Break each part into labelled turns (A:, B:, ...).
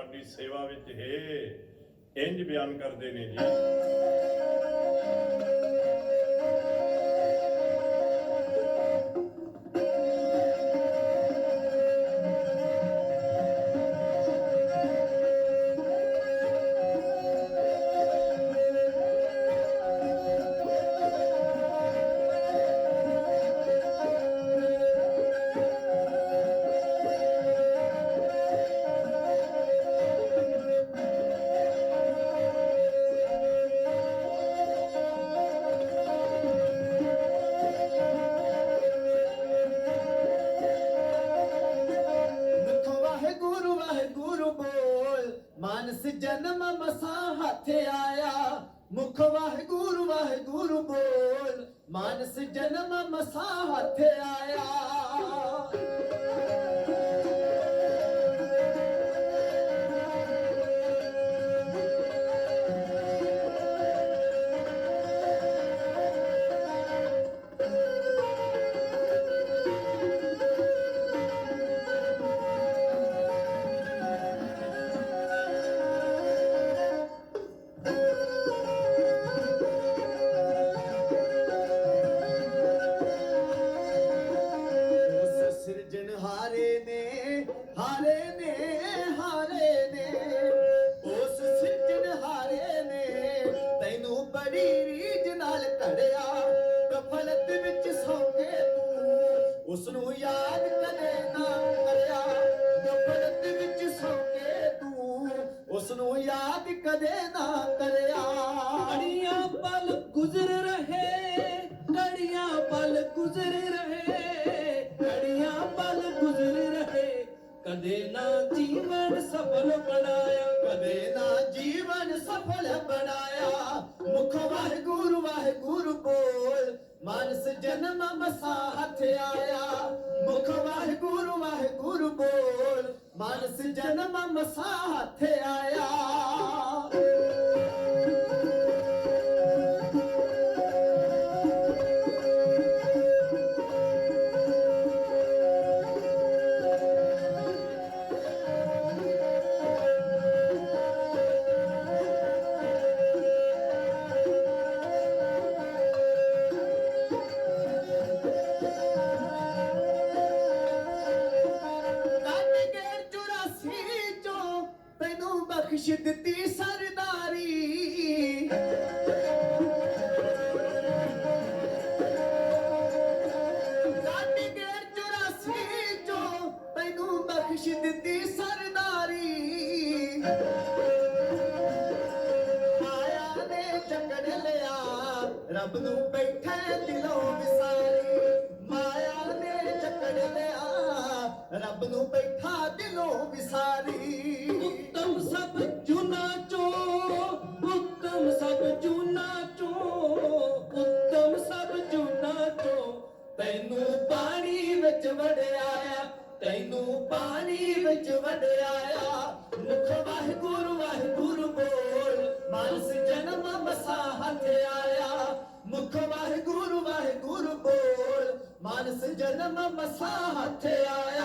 A: ਤੁਹਾਡੀ ਸੇਵਾ ਵਿੱਚ ਹੈ ਇੰਜ ਬਿਆਨ ਕਰਦੇ ਨੇ ਜੀ।
B: ਮਾਨਸ ਜਨਮ ਮਸਾ ਹੱਥ ਆਇਆ ਮੁਖ ਵਾਹਿਗੁਰੂ ਵਾਹਿਗੁਰੂ ਬੋਲ ਮਾਨਸ ਜਨਮ ਮਸਾ ਹੱਥ ਆਇਆ। ਯਾਦ ਕਦੇ ਨਾ ਕਰਿਆ ਕਫਲਤ ਵਿੱਚ ਸੌ ਕੇ ਤੂੰ ਉਸ ਨੂੰ ਯਾਦ ਕਦੇ ਨਾ ਕਰਿਆ।
C: ਘੜੀਆਂ ਪਲ ਗੁਜ਼ਰ ਰਹੇ ਘੜੀਆਂ ਪਲ ਗੁਜ਼ਰ ਰਹੇ ਘੜੀਆਂ ਪਲ ਗੁਜ਼ਰ ਰਹੇ। ਕਦੇ ਨਾ ਜੀਵਨ ਸਫਲ ਬਣਾਇਆ
B: ਕਦੇ ਨਾ ਜੀਵਨ ਸਫਲ ਬਣਾਇਆ। ਮੁਖ ਵਾਹਿਗੁਰੂ ਵਾਹਿਗੁਰੂ ਬੋਲ ਮਾਨਸ ਜਨਮ ਮਸਾ ਹੱਥ ਆਇਆ। ਬੋਲ ਮਾਨਸ ਜਨਮ ਮਸਾ ਆਇਆ। ਤੈਨੂੰ ਬਖਸ਼ ਦਿੱਤੀ ਸਰਦਾਰੀ। ਕੱਟ 84 ਚੋਂ ਤੈਨੂੰ ਬਖਸ਼ ਦਿੱਤੀ ਸਰਦਾਰੀ। ਮਾਇਆ ਨੇ ਚੱਕੜ ਲਿਆ, ਰੱਬ ਨੂੰ ਬੈਠੇ ਦਿਲੋਂ ਵਿਸਾਰੀ। ਮਾਇਆ ਨੇ ਚੱਕੜ ਲਿਆ, ਰੱਬ ਨੂੰ ਬੈਠਾ ਦਿਲੋਂ ਵਿਸਾਰੀ।
C: ਉੱਤਮ ਸਭ ਪਾਣੀ ਵਿੱਚ ਤੈਨੂੰ ਪਾਣੀ ਵਿੱਚ ਵੜਿਆਇਆ
B: ਮੁਖ ਵਾਹਿਗੁਰੂ ਵਾਹਿਗੁਰੂ ਬੋਲ, ਮਾਨਸ ਜਨਮ ਮਸਾ ਹੱਥ ਆਇਆ। ਮੁਖ ਵਾਹਿਗੁਰੂ ਵਾਹਿਗੁਰੂ ਬੋਲ, ਮਾਨਸ ਜਨਮ ਮਸਾ ਹੱਥ ਆਇਆ।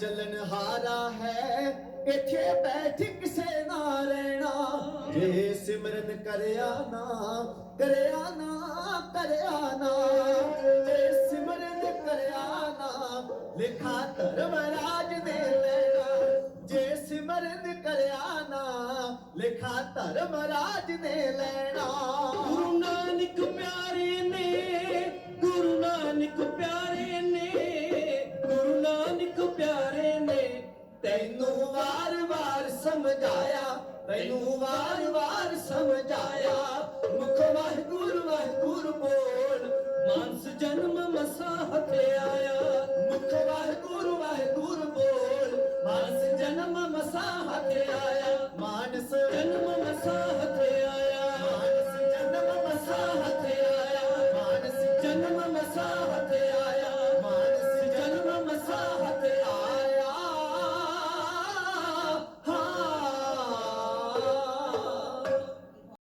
B: ਜੱਗ ਹਾਰਾ ਹੈ, ਇੱਥੇ ਬੈਠ ਕਿਸੇ ਨਾ ਰਹਿਣਾ। ਜੇ ਸਿਮਰਨ ਕਰਿਆ ਨਾ ਕਰਿਆ ਨਾ ਕਰਿਆ ਨਾ। ਜੇ ਸਿਮਰਨ ਕਰਿਆ ਨਾ, ਲਿਖਾ ਧਰਮ ਰਾਜ ਦੇ ਲੈਣਾ। ਜੇ ਸਿਮਰਨ ਕਰਿਆ ਨਾ, ਲਿਖਾ ਧਰਮ ਰਾਜ ਦੇ ਲੈਣਾ।
C: ਗੁਰੂ ਨਾਨਕ ਪਿਆਰੇ ਨੇ, ਗੁਰੂ ਨਾਨਕ ਪਿਆਰੇ
B: ਸਮਝਾਇਆ ਤੈਨੂੰ ਵਾਰ-ਵਾਰ ਸਮਝਾਇਆ। ਮੁਖ ਵਾਹਿਗੁਰ ਵਾਹਿਗੁਰ ਬੋਲ,
C: ਮਾਨਸ ਜਨਮ ਮਸਾ ਹਤੇ ਆਇਆ।
B: ਮੁਖ ਵਾਹਿਗੁਰ ਵਾਹਿਗੁਰ ਬੋਲ,
D: ਮਾਨਸ
B: ਜਨਮ ਮਸਾ ਹਤੇ ਆਇਆ। ਮਾਨਸ ਜਨਮ